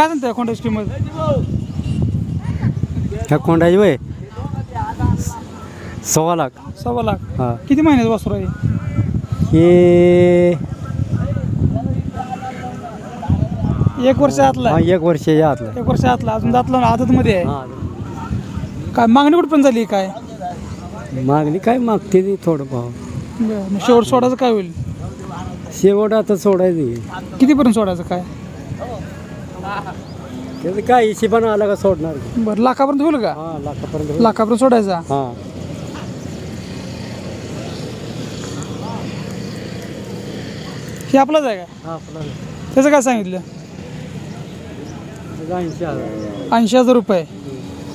काय सांगताय कोणत्याची किंमत? ह्या कोंडाची वय? सव्वा लाख. सव्वा लाख. हा. किती महिन्याचं वासरू आहे? हे एक वर्ष आतला हा आहे. एक वर्षाच्या आतला एक वर्ष आतला. अजून दातला आदतमध्ये आहे. हा. काय मागणी कुठं पण झाली काय? मागणी काय मागते ती थोडं भाव बरं, मग शेवट सोडायचं काय होईल? शेवट आता सोडायची कितीपर्यंत सोडायचं काय? त्याचं काय हिशेबानं आला का सोडणार बरं लाखापर्यंत होईल का? हा लाखापर्यंत लाखापर्यंत सोडायचा? हा. हे आपलाच आहे का? हा आपला त्याचं काय सांगितलं? ऐंशी हजार ऐंशी हजार रुपये.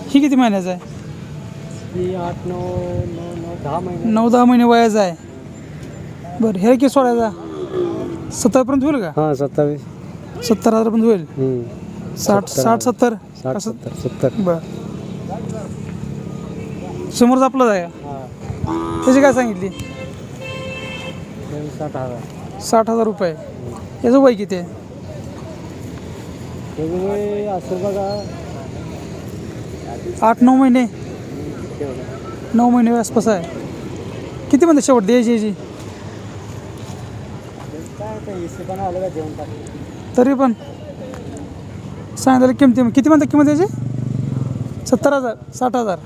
ही किती महिन्याचं आहे? आठ नऊ नऊ नऊ दहा महिने. नऊ दहा महिने वयाचं आहे. बरं हे किती सोडायचा? सत्तरपर्यंत होईल का? हा सत्तावीस. सत्तर हजारपर्यंत होईल. हम्म. साठ. साठ सत्तर. साठ असं सत्तर सत्तर. बरं. समोरच आपलाच आहे त्याची काय सांगितली? साठ हजार. साठ हजार रुपये. याचं वय किती आहे? त्याचं वय असं बघा. आठ नऊ महिने. नऊ महिने आसपास आहे. किती म्हणते शेवट द्यायची याची. काय आलं का जेवण टाकलं तरी पण सांगितलं किमती किती म्हणतात किंमत याची? सत्तर हजार साठ हजार.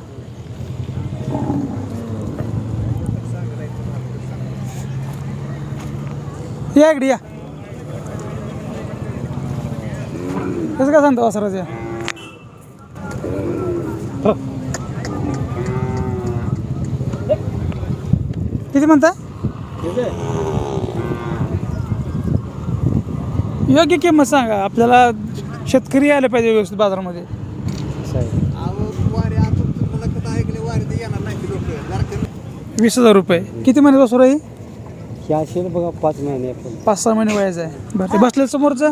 या इकडे या. कसं काय सांगतो वासराचे किती म्हणता? योग्य किंमत सांगा. आपल्याला शेतकरी यायला पाहिजे व्यवस्थित बाजारामध्ये. वीस हजार रुपये. किती महिने बसू राही हे असेल बघा पाच महिने आपण पाच सहा महिने वयाचं आहे. बरं ते बसले समोरचं?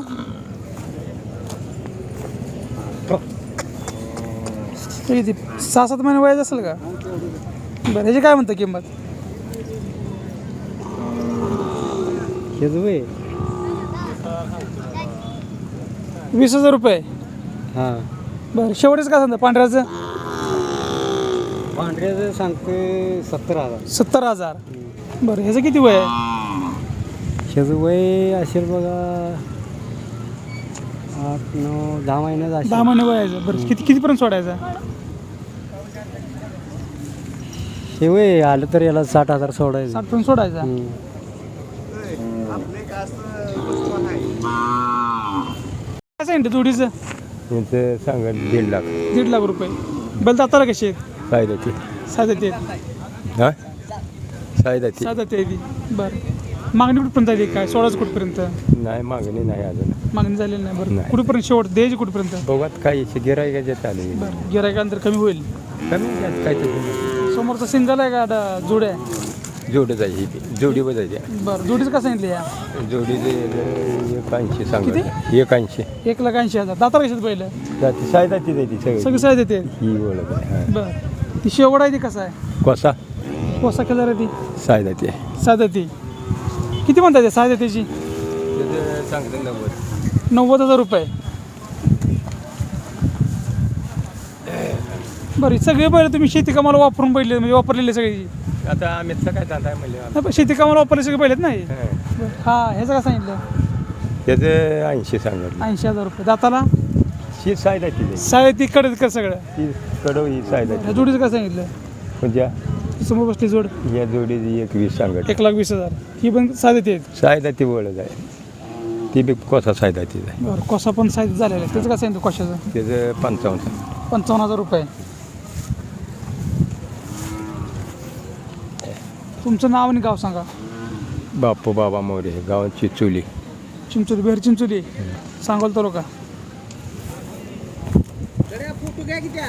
ते किती? सहा सात महिने वयाचं असेल का? बरं ह्याची काय म्हणतं किंमत? वीस हजार रुपये. हां. बरं शेवटच काय सांगता? पांढऱ्याचं? पांढऱ्याचं सांगते सत्तर हजार. सत्तर हजार. बरं ह्याचं किती वय आहे? ह्याचं वय असेल बघा आठ नऊ दहा महिन्यात दहा असेल महिने वयाचं बरं किती कितीपर्यंत सोडायचं? हे वय आलं तर याला साठ हजार सोडायचं. साठपर्यंत सोडायचा. हम्म. सांगितलं जोडीचं? यांचं सांगा दीड लाख. दीड लाख रुपये. बैल दाताला कशी आहेत? सायदाची साधे ते. हा? सायदाची साधं ते ती बरं. मागणी कुठपर्यंत झाली काय सोळाच कुठपर्यंत? नाही मागणी नाही अजून. मागणी झालेली नाही बरं. नाही. कुठपर्यंत? शेवट द्यायची कुठपर्यंत? बघत काय गिरायकाचे चालू आहे. बरं. गिरायकानंतर कमी होईल. कमी जास्त काय ते समोरचा सिंगल आहे का? आता जोड्या? जोड जायची ती. जोडी बजायची बरं जोडीचं का सांगितलं या? जोडीचे एक ऐंशी सांगत एक ऐंशी एक लाख ऐंशी हजार. दाताला कशात पहिलं? जाती सायदाची जायची सगळी. सगळी साय देते? ही ओळख आहे हा. बरं. ती शेवट आहे ती कसं आहे? कोसा. कोसा केला ती? सायदाची आहे साधं ती किती म्हणतात ते साध्या त्याची सांगते नव्वद. नव्वद हजार रुपये. बरं ही सगळे बैल तुम्ही शेती कामाला वापरून बैल म्हणजे वापरलेले सगळी. आता आम्हीचा काय धंदा आहे नाही, पण शेती कामाला वापरले सगळे आहेत नाही? हा. हा ह्याचं काय सांगितलं? त्याचं ऐंशी सांगितलं. ऐंशी हजार रुपये. दाताला? ही सायदाची जायची साडे ती कडे कर सगळं? ही कडव ही ह्या सायदाची जोडीचं काय सांगितलं? म्हणजे समोर बसली जोड. या जोडीची एक वीस सांगत एक लाख वीस हजार. ही पण साधे ते आहेत. सायदाची ओळख आहे. ती बी कोसा सायदाचीच आहे बरं कोसा पण साईज झालेला आहे त्याचं काय सांगितलं कोशाचं? त्याचं पंचावन्न. पंचावन्न हजार रुपये. तुमचं नाव आणि गाव सांगा. बापू बाबा मोरे गावाची चुली. चिंचोली बेहर चिंचोली सांगोल तालुका. फोटो किती